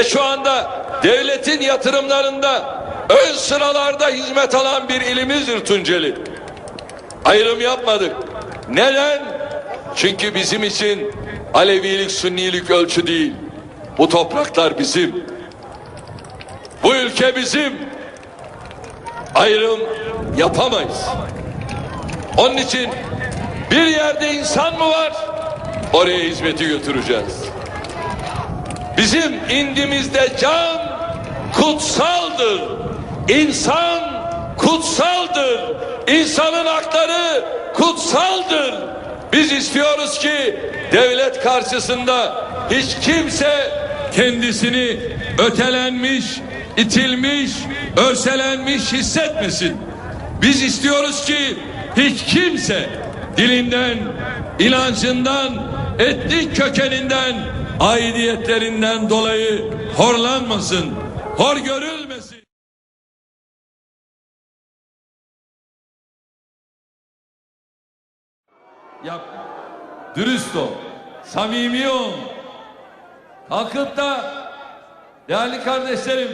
ve şu anda devletin yatırımlarında ön sıralarda hizmet alan bir ilimizdir Tunceli. Ayrım yapmadık. Neden? Çünkü bizim için Alevilik, Sünnilik ölçü değil. Bu topraklar bizim. Bu ülke bizim. Ayrım yapamayız. Onun için bir yerde insan mı var? Oraya hizmeti götüreceğiz. Bizim indimizde can kutsaldır. İnsan kutsaldır. İnsanın hakları kutsaldır. Biz istiyoruz ki devlet karşısında hiç kimse kendisini ötelenmiş, itilmiş, örselenmiş hissetmesin. Biz istiyoruz ki hiç kimse dilinden, inancından, etnik kökeninden, aidiyetlerinden dolayı horlanmasın, hor görülmesin. Yap, dürüst ol, samimi ol. Kalkıp da değerli kardeşlerim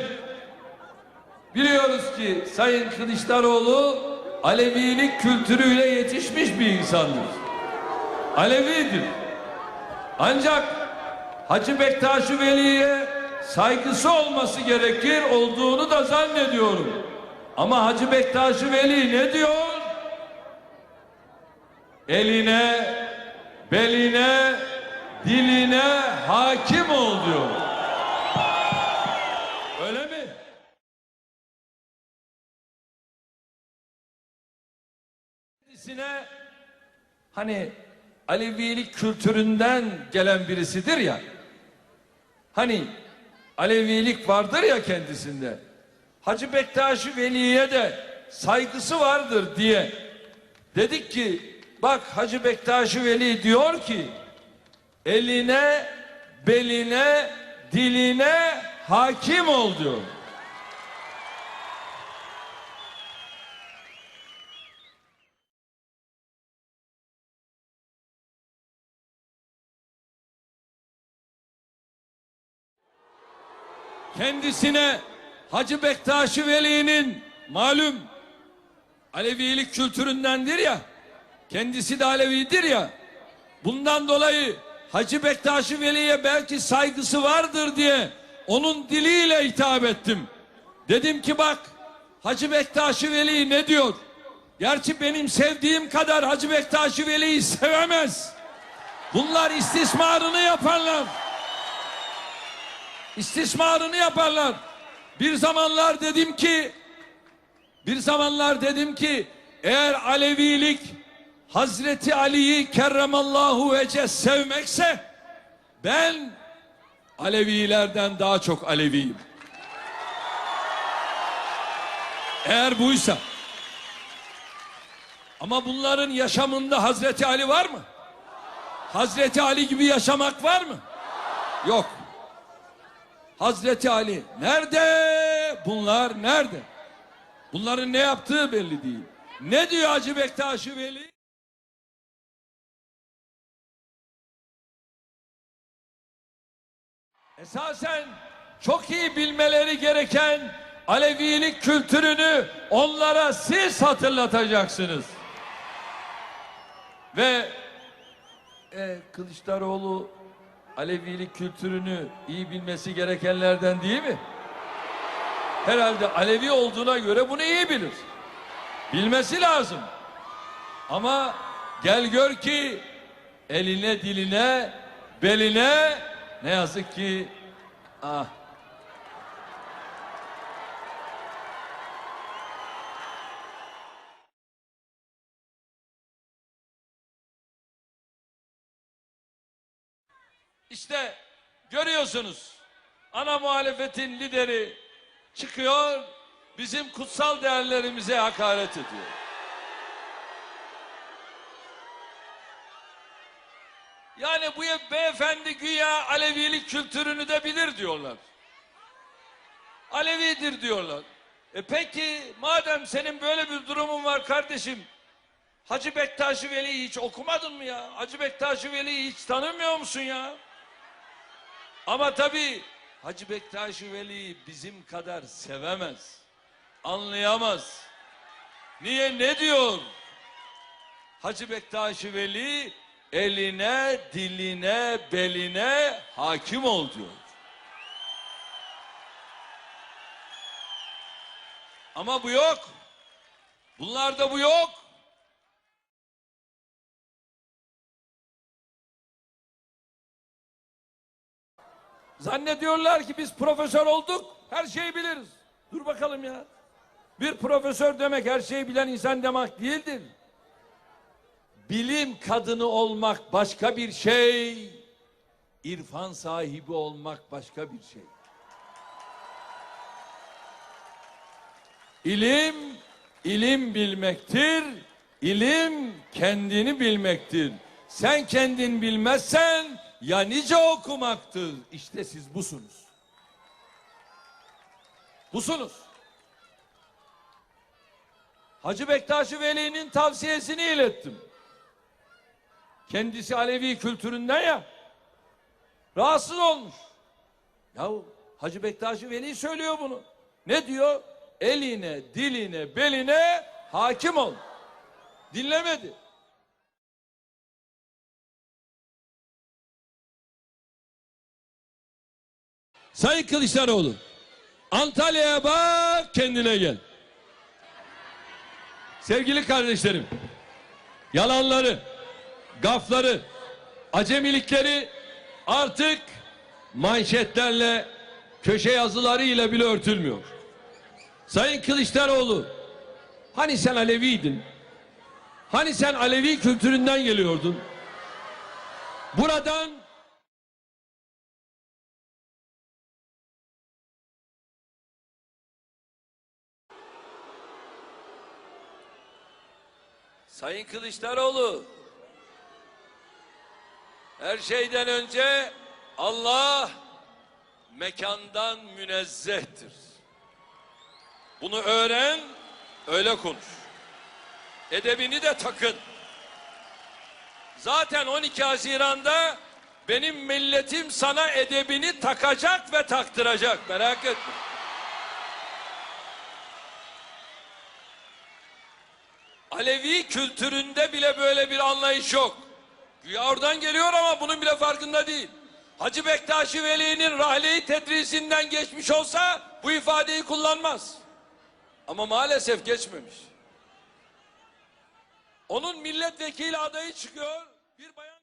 biliyoruz ki Sayın Kılıçdaroğlu Alevilik kültürüyle yetişmiş bir insandır. Alevidir. Ancak Hacı Bektaş Veli'ye saygısı olması gerekir olduğunu da zannediyorum. Ama Hacı Bektaş Veli ne diyor? Eline, beline, diline hakim ol diyor. Öyle mi? Kendisine hani Alevilik kültüründen gelen birisidir ya. Hani Alevilik vardır ya kendisinde. Hacı Bektaş Veli'ye de saygısı vardır diye dedik ki bak Hacı Bektaş Veli diyor ki eline, beline, diline hakim ol diyor. Kendisine Hacı Bektaş Veli'nin malum Alevilik kültüründendir ya kendisi de Alevidir ya bundan dolayı Hacı Bektaş Veli'ye belki saygısı vardır diye onun diliyle hitap ettim. Dedim ki bak Hacı Bektaş Veli ne diyor? Gerçi benim sevdiğim kadar Hacı Bektaş Veli'yi sevemez. Bunlar istismarını yaparlar istismarını yaparlar. Bir zamanlar dedim ki bir zamanlar dedim ki eğer Alevilik Hazreti Ali'yi kerremallahu vece sevmekse ben Alevilerden daha çok Aleviyim. Eğer buysa ama bunların yaşamında Hazreti Ali var mı? Hazreti Ali gibi yaşamak var mı? Yok. Hazreti Ali nerede? Bunlar nerede? Bunların ne yaptığı belli değil. Ne diyor Hacı Bektaş Veli? Esasen çok iyi bilmeleri gereken Alevilik kültürünü onlara siz hatırlatacaksınız. Ve e, Kılıçdaroğlu Alevilik kültürünü iyi bilmesi gerekenlerden değil mi? Herhalde Alevi olduğuna göre bunu iyi bilir. Bilmesi lazım. Ama gel gör ki eline diline beline ne yazık ki ah İşte görüyorsunuz ana muhalefetin lideri çıkıyor bizim kutsal değerlerimize hakaret ediyor. Yani bu beyefendi güya Alevilik kültürünü de bilir diyorlar. Alevidir diyorlar. E peki madem senin böyle bir durumun var kardeşim Hacı Bektaş Veli'yi hiç okumadın mı ya? Hacı Bektaş Veli'yi hiç tanımıyor musun ya? Ama tabii Hacı Bektaş Veli'yi bizim kadar sevemez. Anlayamaz. Niye ne diyor? Hacı Bektaş Veli eline, diline, beline hakim ol diyor. Ama bu yok. Bunlarda bu yok. Zannediyorlar ki biz profesör olduk, her şeyi biliriz. Dur bakalım ya. Bir profesör demek her şeyi bilen insan demek değildir. Bilim kadını olmak başka bir şey, irfan sahibi olmak başka bir şey. İlim, ilim bilmektir. İlim kendini bilmektir. Sen kendin bilmezsen ya nice okumaktır. İşte siz busunuz. Busunuz. Hacı Bektaş Veli'nin tavsiyesini ilettim. Kendisi Alevi kültüründen ya. Rahatsız olmuş. Yahu Hacı Bektaş Veli söylüyor bunu. Ne diyor? Eline, diline, beline hakim ol. Dinlemedi. Sayın Kılıçdaroğlu, Antalya'ya bak kendine gel. Sevgili kardeşlerim, yalanları, gafları, acemilikleri artık manşetlerle, köşe yazılarıyla bile örtülmüyor. Sayın Kılıçdaroğlu, hani sen Aleviydin? Hani sen Alevi kültüründen geliyordun? Buradan Sayın Kılıçdaroğlu, her şeyden önce Allah mekandan münezzehtir. Bunu öğren, öyle konuş. Edebini de takın. Zaten 12 Haziran'da benim milletim sana edebini takacak ve taktıracak. Merak etme. Alevi kültüründe bile böyle bir anlayış yok. Güya oradan geliyor ama bunun bile farkında değil. Hacı Bektaşi Veli'nin rahleyi tedrisinden geçmiş olsa bu ifadeyi kullanmaz. Ama maalesef geçmemiş. Onun milletvekili adayı çıkıyor. Bir bayan